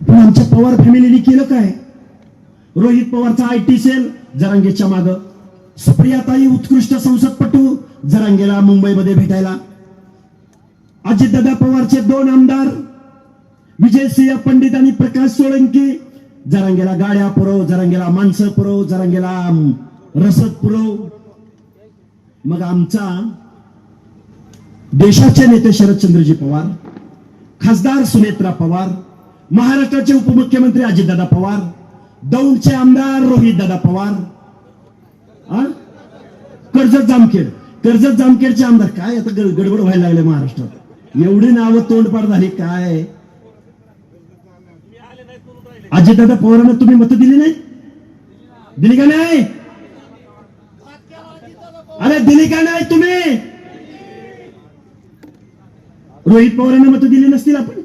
पण आमच्या पवार फॅमिलीने केलं काय? रोहित पवारचा आय टी सेल जरांगेच्या माग. सुप्रियाताई उत्कृष्ट संसदपटू जरांगेला मुंबईमध्ये भेटायला. अजितदादा पवारचे दोन आमदार विजयसिंह पंडित आणि प्रकाश सोळंकी जरांगेला गाड्या पुरव जरांगेला माणसं पुरव जरांगेला रसद पुरव. मग आमचा देशाचे नेते शरदचंद्रजी पवार खासदार सुनेत्रा पवार महाराष्ट्राचे उपमुख्यमंत्री अजितदादा पवार दौंडचे आमदार रोहितदादा पवार. कर्जत जामखेड. कर्जत जामखेडचे आमदार काय आता गड- गडबड व्हायला लागले महाराष्ट्रात? एवढी नावं तोंडपाड झाली काय? अजितदादा पवारांना तुम्ही मतं दिली नाही? दिली का नाही? अरे दिली का नाही तुम्ही? रोहित पवारांना मतं दिली नसतील आपण?